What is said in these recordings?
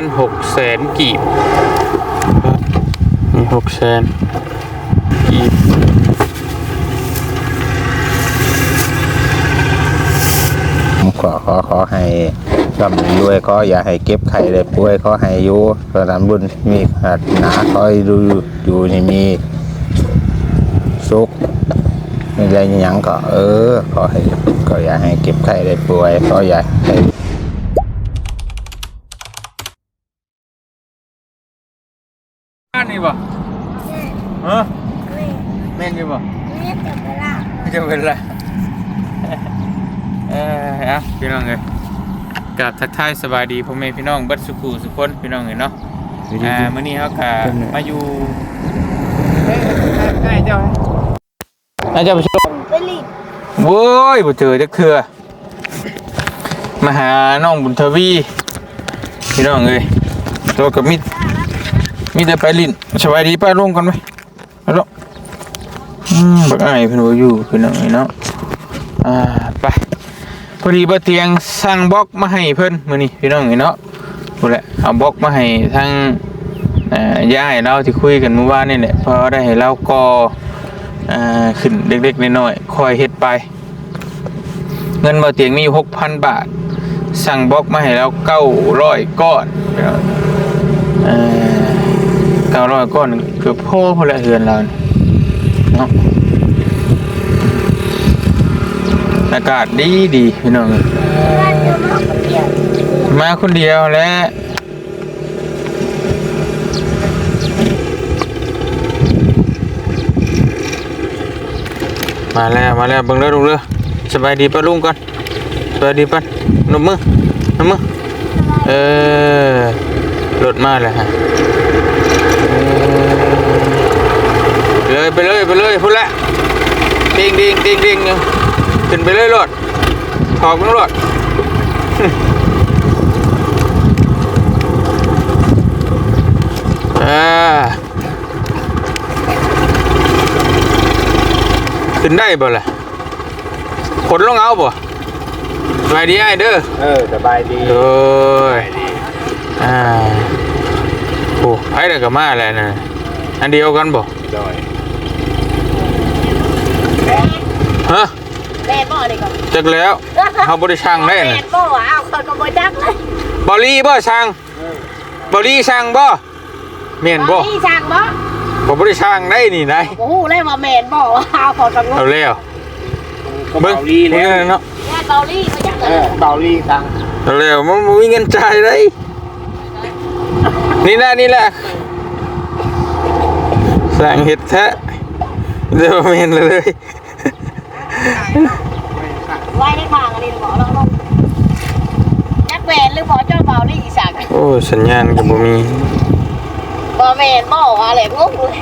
ล้านหกแสนกีบนี่หกแสนกีบผมขอขอขอให้ร่ำรวยก็อย่าให้เก็บไข่ได้ป่วยขอให้อยู่ระดับบุญมีขาดหนาขอให้ดูอยู่นี่มีสุขมีอะไรหยังก็ เออขอให้ก็อย่าให้เก็บไข่ได้ป่วยก็อย่าให้านนี่บ่เออแม่นอยู่บ่ไม่จะเป็นไรเออเอาพี่น้องเลยกับทักทายสบายดีพ่อแม่พี่น้องเบัดสุขุสุขคนพี่น้องเลยเนาะอ่ามื้อนี้เฮากะมาอยู่เฮ้ยใกล้เจ้าน่าจะไปชมไปรีบโว้ยบ่เจอจักเทื่อมาหาน้องบุญทวีพี่น้องเอ้ยตัวกับมิด มีแต่ไปลิ้นสบายดีป้าลงกันไหมเอาลงอืมบักอ้เพิ่นบ่อยู่พี่น้องเอ้เนาะอ่าไปพอดีบ่เตียงสั่งบล็อกมาให้เพิ่นมื้อนี้พี่น้องเอ้เนาะพูแหละเอาบล็อกมาให้ทางย่ายเราที่คุยกันเมื่อวานนี่แหละพอได้ให้เราก่อขึ้นเล็กๆน้อยๆคอยเฮ็ดไป เงินบ่เตียงมีหกพันบาท สั่งบล็อกมาให้แล้วเก้าร้อยก้อน เก้าร้อยก้อนเกือบพ่อพละเฮือนเราเนาะอากาศดีดีพี่น้องมาคนเดียวเดียวและมาแล้วมาแล้วเบิ่งเด้อลุงเด้อสบายดีป่ะลุงก่อนสบายดีป่ะนมมือนมมือเออรถมาแล้วฮะ เออไปเลยไปเลยไปเลยพุ่นละดิงดิงดิงดิงอยู่ขึ้นไปเลยรถถอกลงรถอ่าขึ้นได้บ่ล่ะขนลงเอาบ่สบายดีไอ้เด้อ เออสบายดีโอ้ยอ่าโอ้ไอ้เด็กก็มาแล้วนะอันเดียวกันบ่โดย ฮะ แม่บ่เลยก่อน จักแล้วเขาบริช่างได้แม่นะบ่เอาคนก็บ่จักเลยบอลี่บ่ช่างบอลี่ช่างบ่เมียนบ่นี่ช่างบ่บ่บริช่างได้นี่นายโอ้โหเลยว่าแม่นบ่เอาคนก็งเอางแล้วก็เบิ่งเบาลีแล้วเบิ่งเนาะแม่เกาหลีบ่จักเลเอยอเบาลีตังเอาแล้วมันบ่มีเงินจ่ายเลยนี่แหละนี่แหละสั่งเห็ดแท้เดี๋ยวเมนเลย ไว้ในทางอันนี้บ่ลองลงจักแม่นหรือบ่เจ้าเบาหลีอีสักโอ้สัญญาณก็บ่มีบ่แม่นบ่อะไรงงเลย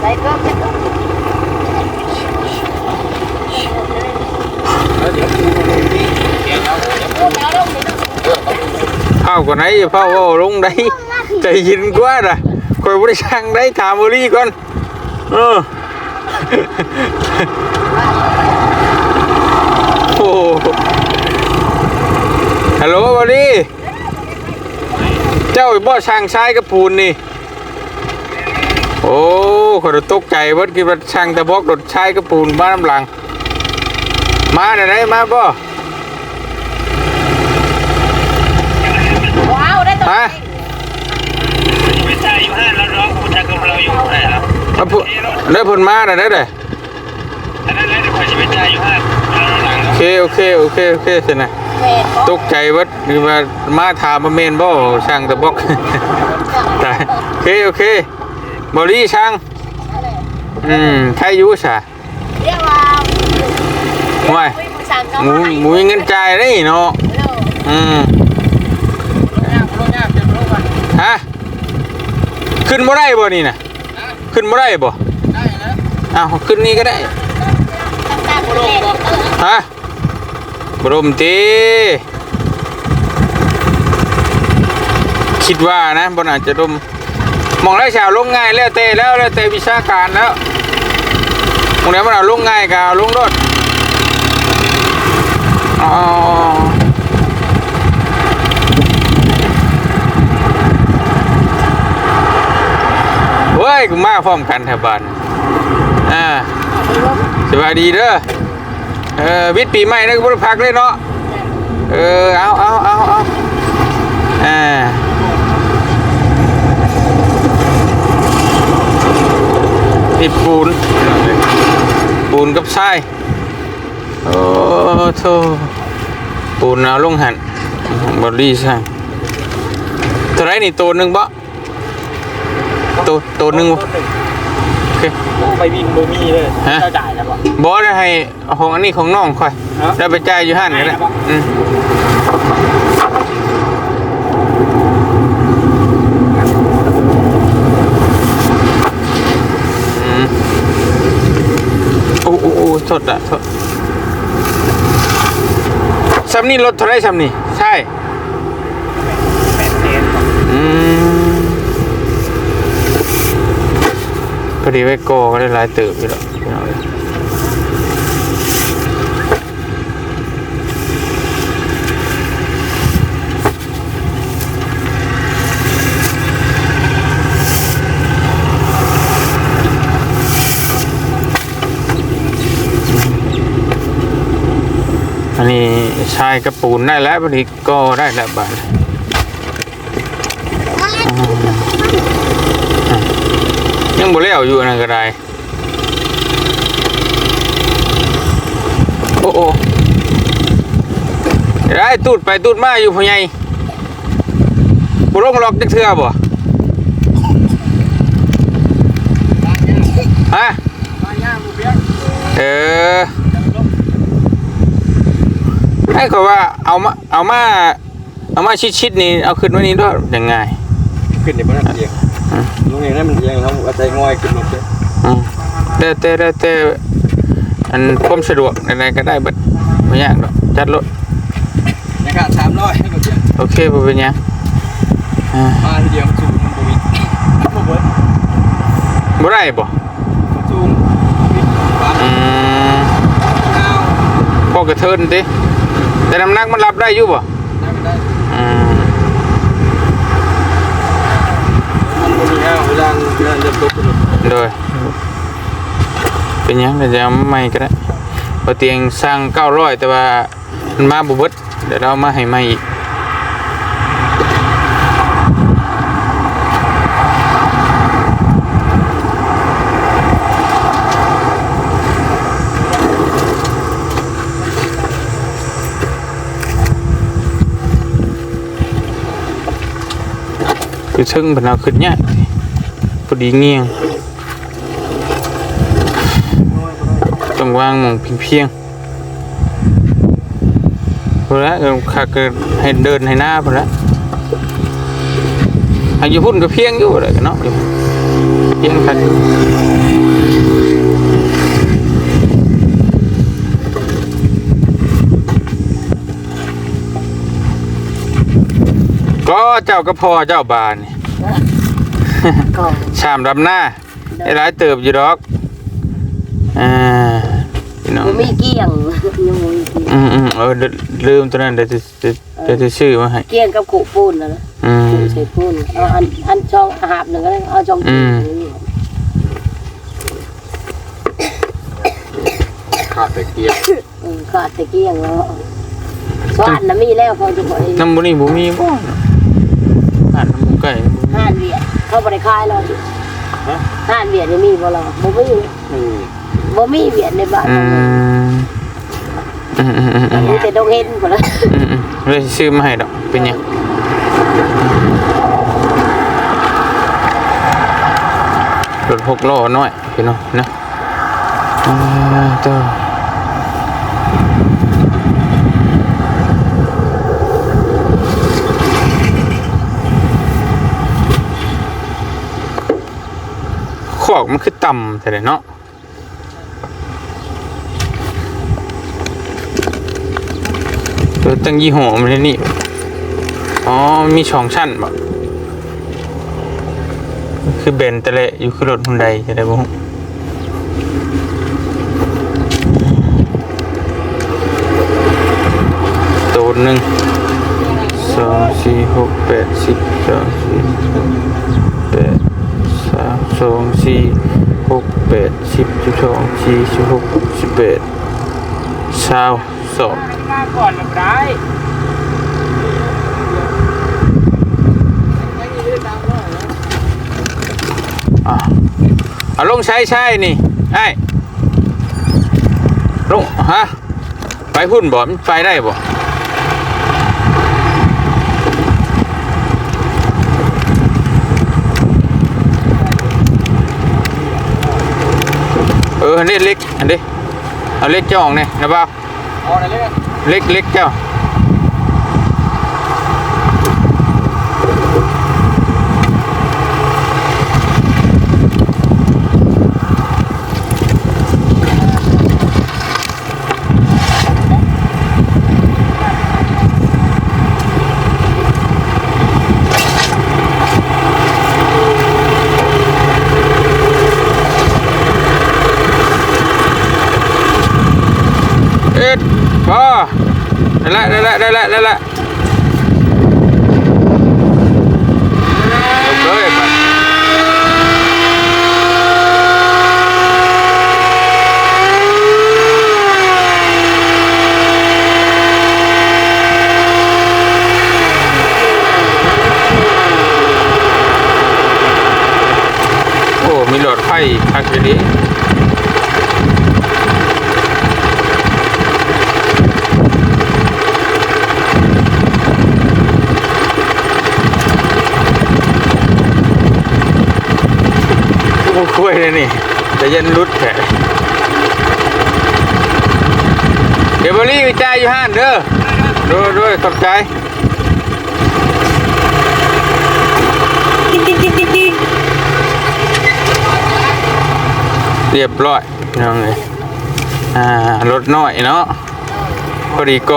ได้กินจักพูดแล้วลงนี่เนากว่าไหนอย่าเผาเว้าลงได้ใจย็นกว่าน่ะคอยบ่ได้ช่างได้ถามบอลี่ก่อนเออ โอ้ฮัลโหลบอลี่เจ้าบ่ช่างชายกับปูนนี่ โอ้ขอยตกใจเบิดคิดว่าช่างตะบอกรถชายกับปูนบ้านน้ำหลัง มาได้ไหนมาบ่ว้าวได้ตัวฮะไม่ใช่อยู่ห้าแล้วร้องคุณชายกับเราอยู่ห้าแล้วเอาพูได้ผลมาได้ได้เลย เคโอเคโอเคโอเคสินะแม่นบ่ตกใจเบิดนี่มามาถามมาเมนบ่ช่างตะบอก ตายโอเคโอเคบอดี้ช่างอืมใครอยุ่สะเรียกว่าไม่ผู้สั่งเขาหมูมาให้หมูมีเงินจ่ายได้เนาะเร็วอืมฮะขึ้นบ่ได้บ่นี่น่ะขึ้นบ่ได้บ่ได้นะอ้าวขึ้นนี่ก็ได้ตามๆเล่นเออฮะ บรมตีคิดว่านะบนอาจจะดมมองได้ชาวลงง่ายแล้วเตะแล้วแล้วเตะวิชาการแล้วมองได้มันเอาลงง่ายกับลงรถอ๋อเฮ้ยกูมาพร้อมกันแถวบ้านอ่าสวัสดีเด้อ เออวิทย์ปีใหม่นะกูบ่ได้พักเลยเนาะเออเอาเอาเอาเอาอ่านี่ปูนปูนกับทรายโอ้โธ่ปูนเอาลงหันบอดี้ใช่ตัวไรนี่ตัวหนึ่งบ่ตัวตัวหนึ่งบ่โอเค ไปบินบ่มีเลยฮะ เจ้าจ่ายแล้วบ่ บอสให้ของอันนี้ของน้องค่อยฮะ แล้วไปจ่ายอยู่ห้านนี่แหละให้นะบ่อืมอืมโอ้โอ้โอ้สดอะสดซ้ำนี่รถเท่าไรซ้ำนี่ใช่ แปดเซน อืมพ อดีไว้โกก็ได้หลายเติบอยู่แล้วพี่น้องเอ้ยอันนี้ชายกระปูนได้แล้วพอดีก็ได้แล้วบาท ยังบ่แล้วอยู่นั่นก็ได้โอ้โอ้ได้ตูดไปตูดมาอยู่พ่อใหญ่บ่ลงล็อกจักเทื่อบ่ฮะเออให้เขาว่าเอามาเอามาเอามาชิดๆนี่เอาขึ้นไว้นี่ด้วยยังไงขึ้นในบ้านเอียง ลุงเองนั่นมันเอียงเขาเอาใจงอยขึ้นรถเลยอืมแต่แต่แต่แต่อันความสะดวกในๆก็ได้เบิดไม่ยากหรอกจัดรถนะครับสามร้อยให้รถเอียงโอเคบ่เป็นหยังอ่ามาทีเดียวสูงมันบ่มีบ่เบิดบ่ได้บ่สูงมีความอืมยาวพอกระเทินติแต่น้ำหนักมันรับได้อยู่บ่ได้ไม่ได้ อืม มันบ่มีแอวเวลาเวลาจะตกรถ โดยเป็นยังก็จะเอามาใหม่ก็ได้พอเตียงสร้าร้อยแต่ว่ามันมาบุบดเดี๋ยวเราเอามาให้ใหม่อีก คือซึ่งเพนเอาขึ้นเนี่ยพอดีเงียงต้องวางมองเพียงๆพอแล้วขาเกิดให้เดินให้หน้าพอแล้วอายุพุ่นก็เพียงอยู่เลยกันเนาะอยู่เพียงคันก็เจ้าก็พอเจ้าบานนี่ ก็ชามดำหน้าไอ้ร้ายเติบอยู่ดอกอ่าพี่น้องบ่มีเกี้ยงยังบ่มีเกี้ยงอืมอืมเออลืลืมตัวนั้นเดี๋ยวจะจะเดี๋ยวจะชื่อมาให้เกี้ยงกับกุปูนนะนะอืมกุใส่ปูนเอาอันอันช่องอาหารหนึ่งก็ได้เอาช่องอืมขาดแต่เกียร์เออขาดแต่เกี้ยงแล้วสว่านน่ะมีแล้วพอจะบ่ได้น้ำบุนี่บุมีบ่อ่านน้ำหมูไก่ห้านเวียด เขาบ่ได้ขายแล้วดิห้านเวียดนี่มีบ่ล่ะบ่มีอืมบ่มีเวียดในบ้านอืมอืมอืมอืมอืมมีแต่ดงเห็นพุ่นละอืมอืมเลยซื้อมาให้ดอกเป็นหยังรถหกล้อน้อยพี่น้องนะอ่าเจ้า อกมันคือต่ำแต่เนาะเออตั้งยี่ห้อมันนี่ อ๋อ มีสองชั้นบ่คือเบนแต่ละอยู่คือรถฮุนไดจะได้บ่ตัวหนึ่งสองสี่หกแปดสิบสองสี่แปด สามสองสี่หกแปดสิบสิบสองสี่สิบหกสิบแปดเช้าสองมาก่อนแบบไรอะเอาลงใช้ใช่นี่ไอ้ลงฮะไปพุ่นบ่มันไปได้บ่ อออันนี้เล็กอันนี้เอาเล็กเจ้าของเนี่ยนะบ่าวเอาอะไรเลยเล็กเล็กเจ้า เอ็ดพอ ได้ละได้ละได้ละได้ละลงเลยไปโอ้มีหลอดไฟพักอยู่ดี กูคุยเลยนี่จะยันรุดแผลเดี๋ยวบรี่ไปจ่ายอยู่ห้านเด้อดูด้วยขอบใจเรียบร้อยน้องเลยอ่ารถน้อยเนาะพอดีโก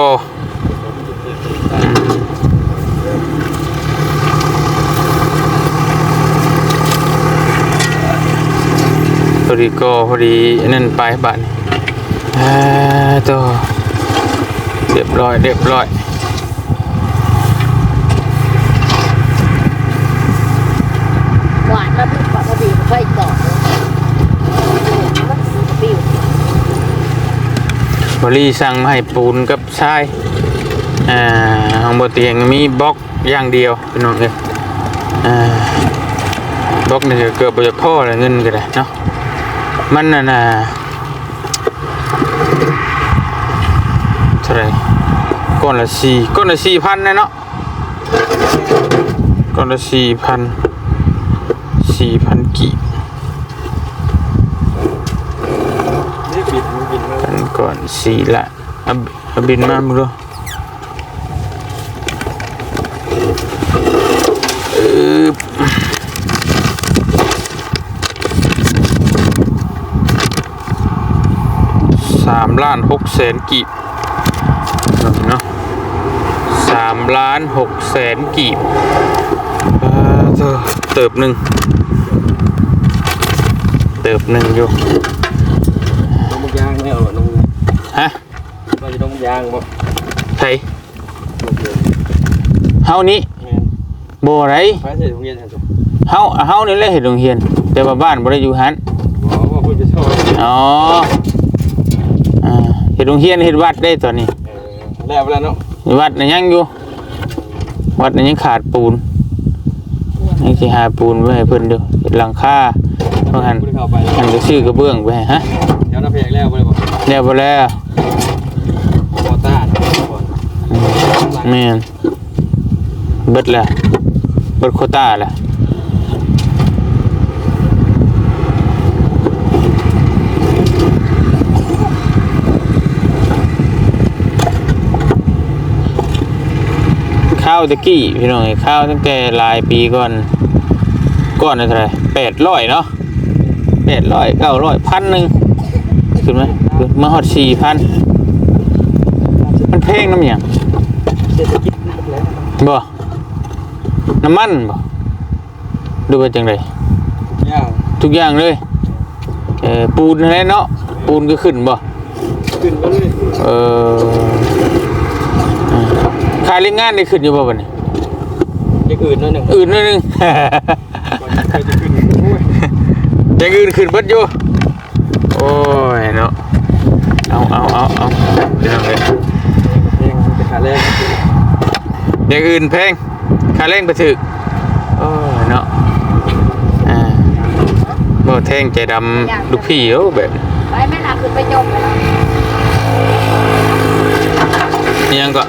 พอดีก็พอดีนั่นไปบ้านอ่าตัวเรียบร้อยเรียบร้อยหวานแล้วปกติมันค่อยต่อบรีสั่งมาให้ปูนกับชายอ่าห้องบนเตียงมีบล็อกอย่างเดียวพี่น้องเลยอ่าบล็อกนี่ก็เกือบจะพ่อเลยเงินก็ได้เนาะ มันน่ะนะเท่าไหรก้อนละสี่ก้อนละสี่พันนะเนาะก้อนละสี่พันสี่พันกี่นี่บิดมันบิดมากันก่อนสี่ละเอาเอาบินมามึงดูอึ๊บสาม ล้านหกแสนกีบเนาะสามล้านหกแสนกีบเออเธอเติบหนึ่งเติบหนึ่งอยู่น้องมุกยางไม่เอาน้องฮะเราจะน้องมุกยางบ่ไทยเฮานี้บ่ไรไปเสร็จโรงเรียนเสร็จเฮาเฮานี่แหละเฮ็ดโรงเรียน แต่ว่าบ้านบ่ได้อยู่หันหมอว่าพูดไปชอบอ๋ออ่า เฮ็ดโรงเรียนเฮ็ดวัดได้ตอนนี้แล้วแล้วเนาะวัดน่ะยังอยู่ วัดน่ะยังขาดปูนยังสิหาปูนไว้ให้เพิ่นอยู่เฮ็ดหลังคาเพราะหันพูดเข้าไปหันก็ซื้อกระเบื้องไปให้ฮะเดี๋ยวน้าเพลงแล้วไปเลยบอกแล้วบ่แล้วมอต้าก่อนแม่นเบิดแล้วเบิดโควต้าแล้วาวตะกี้พี่น้องไอ้ข้าวตั้งแต่หลายปีก่อนก่อนนะเท่าไหรแปดร้อยเนาะแปดร้อยเก้าร้อยพันหนึ่งขึ้นไหมขึ้นมาฮอดสี่พันมันเพลงน้ำหยังเศรษฐกิจแล้วบ่น้ำมันบ่ดูว่าจังไดยางทุกอย่างเลยเออปูนอะไรเนาะปูนก็ขึ้นบ่ขึ้นมาเลยเอออ่า ขายแรงงานได้ขึ้นอยู่บ่บัดนี้อย่างอื่นนั่นหนึ่งอื่นนิดนึงก่อนจะขึ้นโอ้ยอย่างอื่นขึ้นเบิดอยู่ โอ้ยเนาะ เอาเอาเอาเอาเดี๋ยวเลยเป็นขาแรกอย่างอื่นแพงค่าแรงไปถึกโอ้ยเนาะ อ่าบ่แทงใจดำลูกพี่เอ้าแบบไปแม่น่ะคือไปจมเลยนี้ยังก็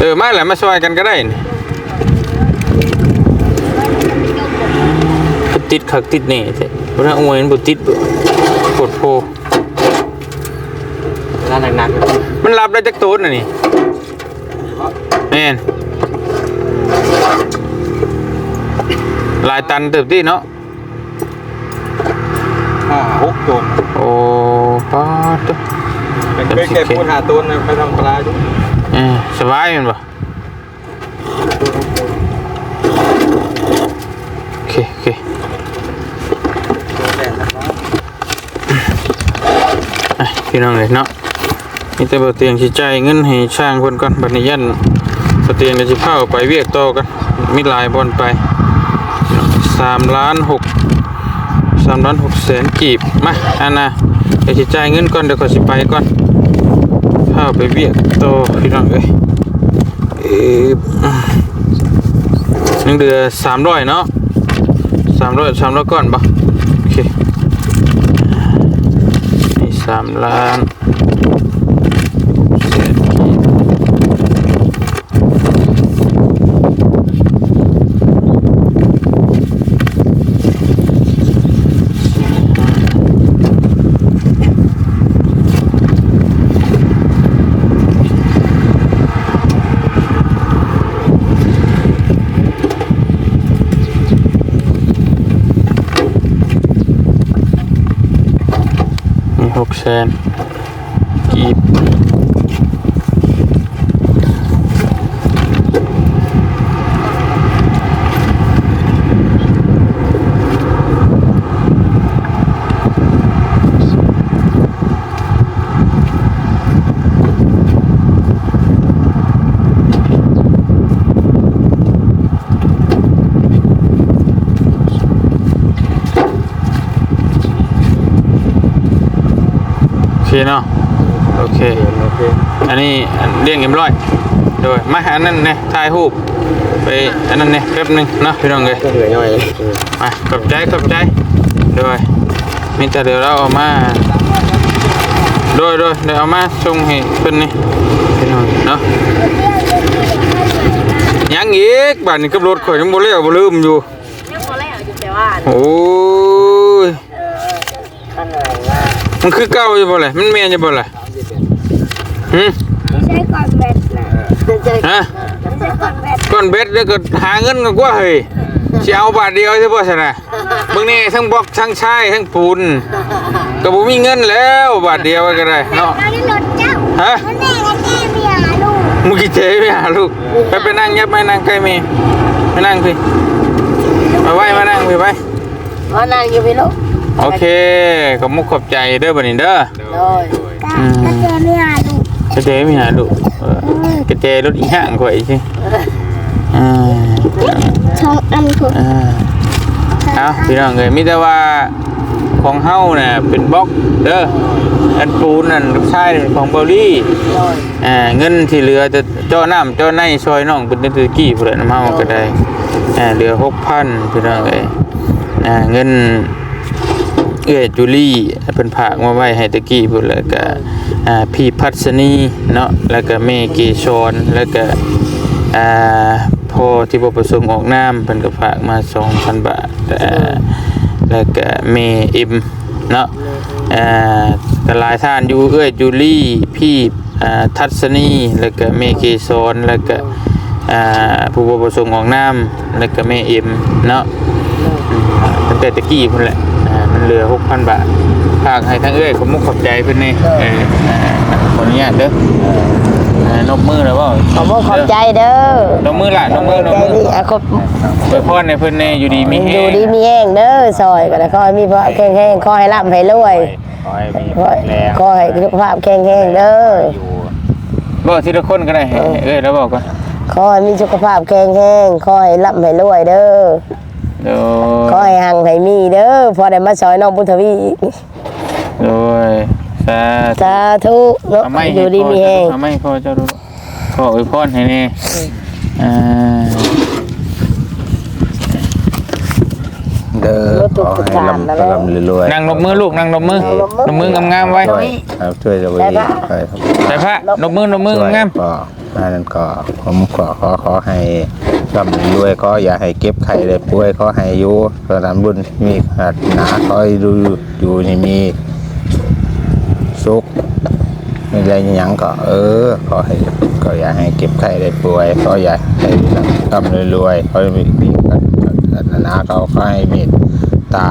เออมาแหละมาช่วยกันก็ได้นี่ก็ติดคักติดนี่แต่บ่น่าอวยมันบ่ติดบ่ปวดโพร้านหนักมันรับได้จักตูนน่ะนี่แม่นหลายตันเติบที่เนาะๆห้าหกตัวโอ้ปาดเป็นเป็นแค่พูดหาตัวนะไปทำปลาอยู่เออสบายมันบ่โอเคโอเคตัวแดงนะครับอะพี่น้องเลยเนาะมีแต่บ่เตียงสิจายเงินให้ช่างเพิ่นก่อนบัดนี้ยันบเตียงก็สิพาไปเวียกต่อกันมีหลายบอนไป3ล้าน6 3ล้าน6แสนกีบมาอันน่ะเดี๋ยวสิจ่ายเงินก่อนเดี๋ยวขอสิไปก่อน ไปเวียกโตพี่น้องเลยเอ๊ะยังเดือนสามร้อยเนาะสามร้อยสามร้อยก่อนปะโอเคสามล้าน มีห เคเนาะโอเค โอเคอันนี้อันเรียงเอ็มร้อยโดยมาอันนั้นเนี่ยถ่ายรูปไปอันนั้นเนี่ยแป๊บหนึงเนาะพี่น้องเลยก็เหลือย่อยมาขอบใจขอบใจโดยมีแต่เดี๋ยวเราเอามาโดยโดยเดี๋ยวเอามาส่งให้เพิ่นนี่พี่น้องเนาะยังอีกบ้านนี้กับรถข่อยยังบ่เลี้ยวบ่ลืมอยู่ยังพอแล้วอยู่แต่ว่าโอ้ย มันคือเก่าอยู่บ่เลยมันแม่นอยู่บ่เลยหึไม่ใช่ก่อนแบตนะไม่ใช่ฮะไม่ใช่ก่อนแบตก้อนเบ็ดแล้วก็หาเงินกันกว่าเฮ้ยสิเอาบาทเดียวใช่ป่ะชนะเบิ่งนี่ทั้งบล็อกทั้งชายทั้งปูนก็บ่มีเงินแล้วบาทเดียวก็ได้เนาะเราได้รถเจ้าฮะแล้วแม่ก็แก้เมียลูกมึงกี่เจ๊ไปหาลูกไปไปนั่งยับไปนั่งใกล้เมย์ไปนั่งพี่มาไว้มานั่งพี่ไปอ๋อนางอยู่พี่ลูก โอเคขอบมุกขอบใจเด้อบัดนี้เด้อโดยก็แก้เมียลูกกระเจไม่หาลูกเออกระเจรถอีห่างกว่าอีกสิอ่าช่องอันถูกอ่าเอาพี่น้องเอ้ยมีแต่ว่าของเฮาน่ะเป็นบล็อกเด้ออันปูนนั่นลูกชายนี่เป็นของเบอรี่โดยอ่าเงินที่เหลือจะเจ้าน้ำเจ้าในซอยน้องเป็นตะกี้พุ่นแหละน้ำเฮาก็ได้อ่าเหลือ6,000พี่น้องเอ้ยอ่าเงิน เอื้อยจุลี่เป็นผากมาไว้ให้ตะกี้พุ่นแล้วก็อ่าพี่พัฒนีเนาะแล้วก็แม่เกชรแล้วก็อ่าพ่อที่บ่ประสงค์ออกน้ำเพิ่นก็ฝากมา2,000บาทอ่าแล้วก็แม่อ็มเนาะอ่ากหลายท่านอยู่เอื้อยจุลี่พี่อ่าทัศนีแล้วก็แม่เกสรแล้วก็อ่าผู้บ่ประสงค์ออกน้ำแล้วก็แม่เอ็มเนาะตั้งแต่ตะกี้พุ่นแหละ เหลือหกพันบาทฝากให้ทั้งเอ้ยผมมุกขอบใจเพิ่นนี่เอออ่าขออนุญาตเด้ออ่านกมือแล้วบ่ขอบคุณขอบใจเด้อนกมือล่ะนกมือนกใจมือดีอะขอบไปพ่อในเพิ่นนี่อยู่ดีมีแฮดูงดีมีแห้งเด้อซอยก็แล้วก็ให้มีพระแข็งแห้งขอให้ร่ำให้รวยขอให้มีขอแรงขอให้สุขภาพแข็งแรงเด้ออยู่บ่ทีละคนก็ได้ให้เอ้ยแล้วบอกก่อนขอให้มีสุขภาพแข็งแรงขอให้ร่ำให้รวยเด้อ โดขอยให้หังให้มีเด้อพอได้มาซอยน้องบุญทวีอีกโดยสาธุสาธุเนาะเอาไม่อยู่ดีมีแฮงเอาไม่พอเจ้าดูขออวยพรให้แนี่อ่าเด้อขอให้ลำลำรวยๆนั่งนบมือลูกนั่งนบมือนบมืองามๆไว้ช่วยครับช่วยเราไว้ช่วยครับ ใส่ผ้านบมือนบมือช่วยงามก็อันนั้นก็ผมขอขอขอให้ ร่ำรวยก็อย่าให้เก็บไข่ได้ป่วยขอให้อยู่สนามบุญมีหัดหนาขอให้ดูอยู่นี่มีสุขไม่ได้ยังก็ เออขอให้ก็อย่าให้เก็บไข่ได้ป่วยก็อย่าให้ร่ำรวยๆขอให้มีมีหนาเขาให้มีตา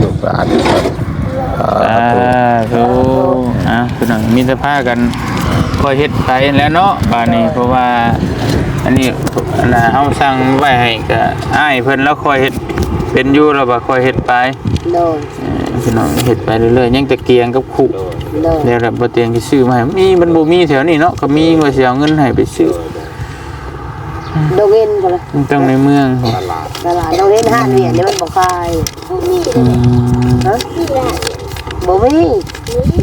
ลูกหลานสาธุอะคือหน่อยมีสภาพกันคอยเฮ็ดไปแล้วเนาะบานนี้เพราะว่า อันนี้อันน่ะเฮาสั่งไว้ให้ก็อ้ายเพิ่นแล้วคอยเฮ็ดเป็นอยู่แล้วก็คอยเฮ็ดไปโดยเออพี่น้องเฮ็ดไปเรื่อยๆยังแต่เกียงกับขู่โดยเดี๋ยวแบบบ่เตียงสิซื้อมาให้มีมันบ่มีแถวนี้เนาะก็มีว่าสิเอาเงินให้ไปซื้อโดเวนบ่ล่ะมันต้องในเมืองตลาดโดเวนห้าเหรียญนี่มันบ่คายอืมฮะบ่มี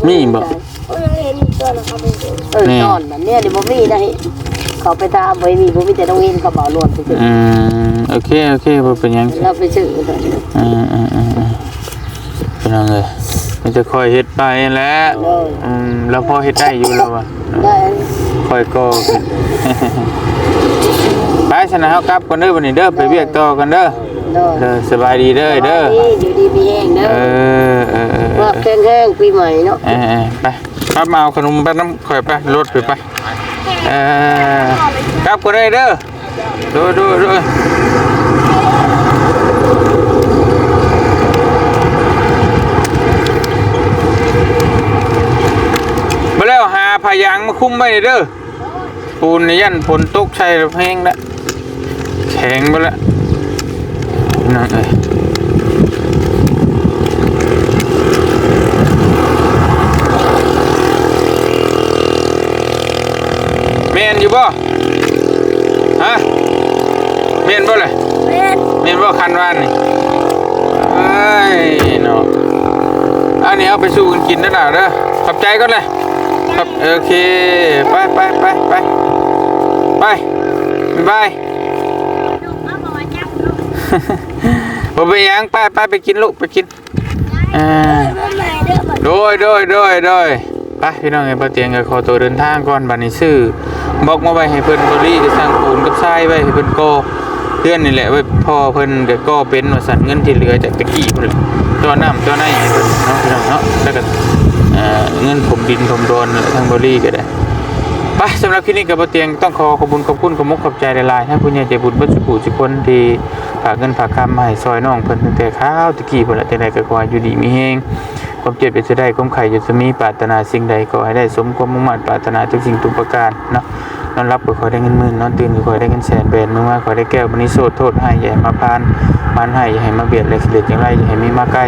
มีบ่เออตอนนั้นเนี่ยเดี๋ยวบ่มีนะ เขาไปตามบ่มีบ่มีแต่โดเวนเขาบ่รวมซื่ออืมโอเคโอเคบ่เป็นหยังๆเราไปซื้อกันอืมอืมอืมอืมพี่น้องเอ้ยมันจะคอยเฮ็ดไปแหล้วโดยอืมแล้วพอเฮ็ดได้อยู่แล้วว่ะได้คอยก็ขึ้น ไปชนะเฮากลับกันเด้อวันนี้เด้อไปเวียกต่อกันเด้อโดยเด้อสบายดีเด้อเด้ออยู่ดีมีแห้งเด้อเออเออเออเอว่าอแห้งๆปีใหม่เนาะ เออเออไปครับมาเอาขนมไปน้ำข่อยไปรถไปไปเออกลับกันได้เด้อดูดูดูมาแล้วหาพายางมาคุ้มไว้เด้อปูนยันฝนตกใช่แพงละแข็งไปละนั่นเอ้ย เม นอยู่บ่ฮะเมนบ่เลยเมนบ่คันวานนี่เอ้ยเนาะอันนี้เอาไปสู้กันกินได้หน่าเด้อขอบใจก่อนเลยครับโอเคไปไปไปไปไปบ๊ายบายบ่ไปนหยังไปไปไปกินลูกไปกินอ่าโดยโดยโดยโดยไปพี่น้องไอ้ปเตียงก็ขอตัวเดินทางก่อนบัดนี้ซื้อ บอกมาไว้ให้เพิ่นบริจะสร้างปูนกับทรายไว้ให้เพิ่นก่อเพื่อนนี่แหละไว้พ่อเพิ่นก็ก่อเป็นว่าสั่นเงินที่เหลือจากตะกี้เพิ่นตัวน้ำตัวในให้เพิ่นเนาะพี่น้องเนาะแล้วก็เอ่อเงินผมดินผมโดนทางบริก็ได้ ไปสำหรับคลิปนี้กับปเตียงต้องขอขอบคุณขอบคุณขอบมุกขอบใจหลายๆท่านผู้ใหญ่ใจบุญบัสุขุทุกคนที่ฝากเงินฝากคำมาให้ซอยน้องเพิ่นตั้งแต่ข้าวตะกี้พุ่นละแต่ใดก็ขอให้อยู่ดีมีแฮงความเจ็บเป็นจะได้ความไข่จะมีปรารถนาสิ่งใดก็ให้ได้สมความมุ่งมั่นปรารถนาทุกสิ่งทุกประการเนาะนอนรับก็ขอได้เงินหมื่นนอนตื่นก็ขอได้เงินแสนแบนมือมาขอได้แก้วบันิโซดโทษให้อย่าให้มาพานมานให้อย่าให้มาเบียดเลยเสด็จอย่างไรอย่าให้มีมาใกล้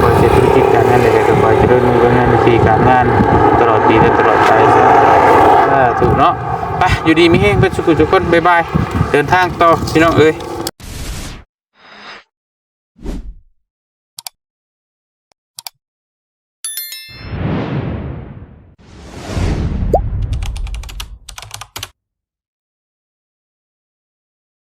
ขอเสียธุรกิจการงานใดๆก็ขอให้เจะเดินมือกันงานในทีการงาน ตลอดปีและตลอดไป ธุเนาะไปอยู่ดีมีแห้งเป็นสุขทุกคนบ๊ายบายเดินทางต่อพี่น้องเอ้ย